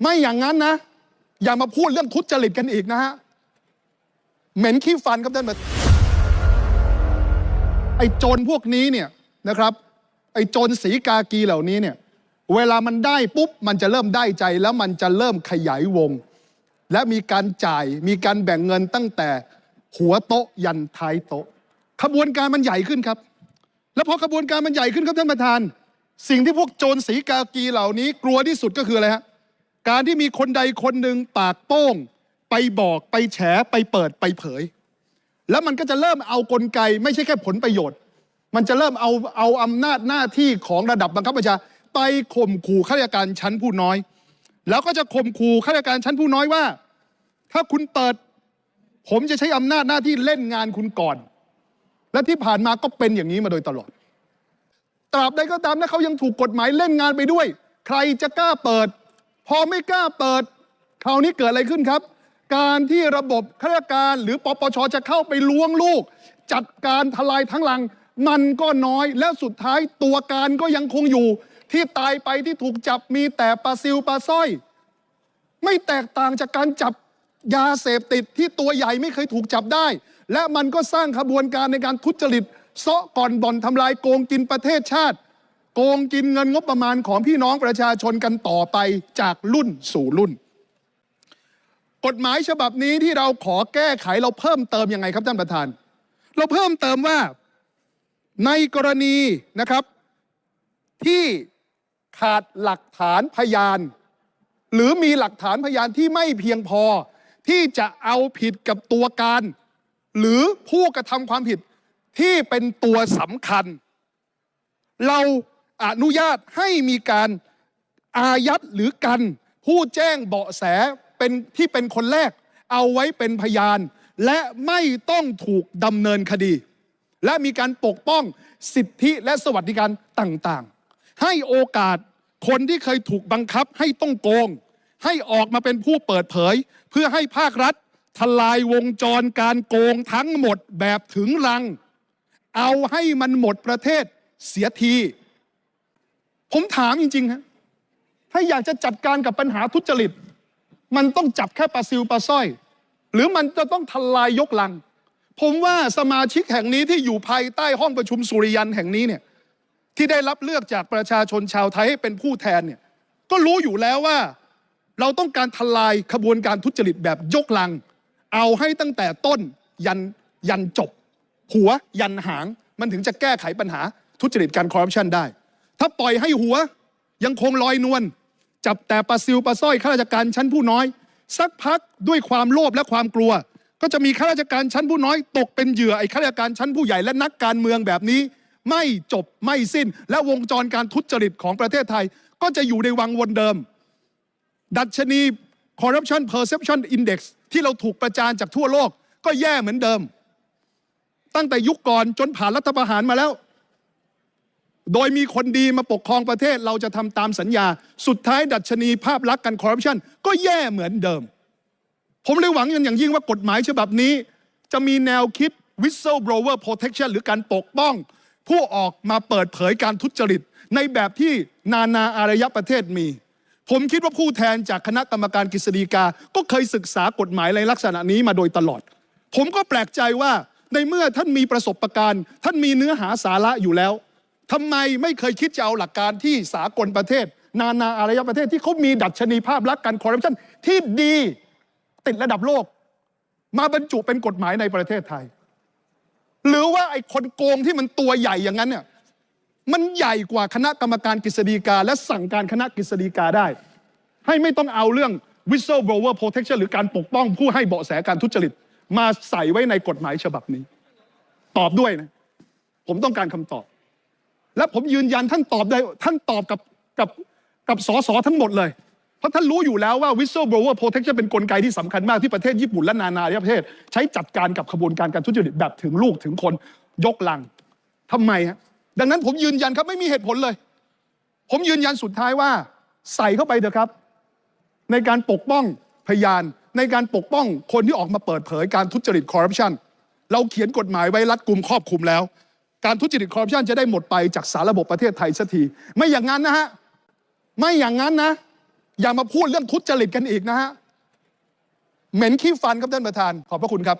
ไม่อย่างนั้นนะ อย่ามาพูดเรื่องทุจริตกันอีกนะฮะ เหม็นขี้ฟันครับท่านประธานไอ้โจรพวกนี้เนี่ยนะครับ ไอ้โจรสีกากีเหล่านี้เนี่ย เวลามันได้ปุ๊บ มันจะเริ่มได้ใจแล้วมันจะเริ่มขยายวง และมีการจ่ายมีการแบ่งเงินตั้งแต่หัวโต๊ะยันท้ายโต๊ะ ขบวนการมันใหญ่ขึ้นครับ แล้วพอขบวนการมันใหญ่ขึ้นครับท่านประธาน สิ่งที่พวกโจรสีกากีเหล่านี้ กลัวที่สุดก็คืออะไรฮะ การที่มีคนใดคนหนึ่งปากโป้ง ไปบอกไปแฉไปเปิดไปเผย แล้วมันก็จะเริ่มเอากลไก ไม่ใช่แค่ผลประโยชน์ มันจะเริ่มเอาเอาอำนาจหน้าที่ของระดับบังคับบัญชาไปข่มขู่ข้าราชการชั้นผู้น้อย แล้วก็จะข่มขู่ข้าราชการชั้นผู้น้อยว่า ถ้าคุณเปิด ผมจะใช้อำนาจหน้าที่เล่นงานคุณก่อน และที่ผ่านมาก็เป็นอย่างนี้มาโดยตลอดตราบใดก็ตามนะเขายังถูกกฎหมายเล่นงานไปด้วย ใครจะกล้าเปิด พอไม่กล้าเปิดคราวนี้เกิดอะไรขึ้นครับ การที่ระบบข้าราชการหรือปปชจะเข้าไปล้วงลูก จัดการทลายทั้งหลัง มันก็น้อยและสุดท้ายตัวการก็ยังคงอยู่ ที่ตายไปที่ถูกจับมีแต่ปลาซิวปลาสร้อย ไม่แตกต่างจากการจับยาเสพติดที่ตัวใหญ่ไม่เคยถูกจับได้ และมันก็สร้างขบวนการในการทุจริตเซาะก่อนบ่อนทำลายโกงกินประเทศชาติ โกงกินเงินงบประมาณของพี่น้องประชาชนกันต่อไปจากรุ่นสู่รุ่น กฎหมายฉบับนี้ที่เราขอแก้ไขเราเพิ่มเติมยังไงครับท่านประธาน เราเพิ่มเติมว่าในกรณีนะครับ ที่ขาดหลักฐานพยาน หรือมีหลักฐานพยานที่ไม่เพียงพอ ที่จะเอาผิดกับตัวการ หรือผู้กระทำความผิดที่เป็นตัวสำคัญ เรา อนุญาตให้มีการอายัดหรือกัน ผู้แจ้งเบาะแสเป็นที่เป็นคนแรก เอาไว้เป็นพยาน และไม่ต้องถูกดำเนินคดี และมีการปกป้องสิทธิและสวัสดิการต่างๆ ให้โอกาสคนที่เคยถูกบังคับให้ต้องโกง ให้ออกมาเป็นผู้เปิดเผย เพื่อให้ภาครัฐ ทลายวงจรการโกงทั้งหมดแบบถึงรัง เอาให้มันหมดประเทศเสียที ผมถามจริงๆฮะถ้าอยากจะจัดการกับปัญหาทุจริต มันต้องจับแค่ปลาซิวปลาสร้อย หรือมันจะต้องทลายยกลัง ผมว่าสมาชิกแห่งนี้ที่อยู่ภายใต้ห้องประชุมสุริยันแห่งนี้เนี่ยที่ได้รับเลือกจากประชาชนชาวไทยให้เป็นผู้แทนเนี่ยก็รู้อยู่แล้วว่า เราต้องการทลายขบวนการทุจริตแบบยกลัง เอาให้ตั้งแต่ต้นยันยันจบ หัวยันหางมันถึงจะแก้ไขปัญหาทุจริตการคอร์รัปชันได้ ถ้าปล่อยให้หัวยังคงลอยนวลจับแต่ปลาซิวปลาสร้อยข้าราชการชั้นผู้น้อย สักพักด้วยความโลภและความกลัว ก็จะมีข้าราชการชั้นผู้น้อย ตกเป็นเหยื่อไอ้ข้าราชการชั้นผู้ใหญ่และนักการเมืองแบบนี้ ไม่จบไม่สิ้น และวงจรการทุจริตของประเทศไทย ก็จะอยู่ในวังวนเดิม ดัชนี Corruption Perception Index ที่เราถูกประจานจากทั่วโลก ก็แย่เหมือนเดิม ตั้งแต่ยุคก่อนจนผ่านรัฐประหารมาแล้ว โดยมีคนดีมาปกครองประเทศเราจะทำตามสัญญา สุดท้ายดัชนีภาพลักษณ์การคอร์รัปชันก็แย่เหมือนเดิม ผมเลยหวังอย่างยิ่งว่ากฎหมายฉบับนี้ จะมีแนวคิด whistleblower protection หรือการปกป้อง ผู้ออกมาเปิดเผยการทุจริต ในแบบที่นานาอารยประเทศมี ผมคิดว่าผู้แทนจากคณะกรรมการกฤษฎีกา ก็เคยศึกษากฎหมายในลักษณะนี้มาโดยตลอด ผมก็แปลกใจว่าในเมื่อท่านมีประสบการณ์ ท่านมีเนื้อหาสาระอยู่แล้ว ทำไมไม่เคยคิดจะเอาหลักการที่สากลประเทศ นานาอารยประเทศที่เขามีดัชนีภาพลักษณ์การคอร์รัปชันที่ดีติดระดับโลก มาบรรจุเป็นกฎหมายในประเทศไทย หรือว่าไอ้คนโกงที่มันตัวใหญ่อย่างนั้นเนี่ยมันใหญ่กว่าคณะกรรมการกฤษฎีกา และสั่งการคณะกฤษฎีกาได้ ให้ไม่ต้องเอาเรื่อง whistleblower protection หรือการปกป้องผู้ให้เบาะแสการทุจริต มาใส่ไว้ในกฎหมายฉบับนี้ ตอบด้วยนะ ผมต้องการคำตอบ และผมยืนยันท่านตอบได้ท่านตอบกับกับกับสสทั้งหมดเลย เพราะท่านรู้อยู่แล้วว่า whistleblower protection เป็นนกลไกที่สำคัญมากที่ประเทศญี่ปุ่นและนานาประเทศ ใช้จัดการกับขบวนการการทุจริตแบบถึงลูกถึงคนยกลังทำไมฮะดังนั้นผมยืนยันครับไม่มีเหตุผลเลย ผมยืนยันสุดท้ายว่า ใส่เข้าไปเถอะครับ ในการปกป้องพยานในการปกป้องคนที่ออกมาเปิดเผยการทุจริตคอร์รัปชันเราเขียนกฎหมายไว้รัดกุมครอบคลุมแล้ว การทุจริตคอร์รัปชันจะได้หมดไปจากสารระบบประเทศไทยสักที ไม่อย่างนั้นนะฮะ ไม่อย่างนั้นนะ อย่ามาพูดเรื่องทุจริตกันอีกนะฮะ เหม็นขี้ฟันครับท่านประธาน ขอบพระคุณครับ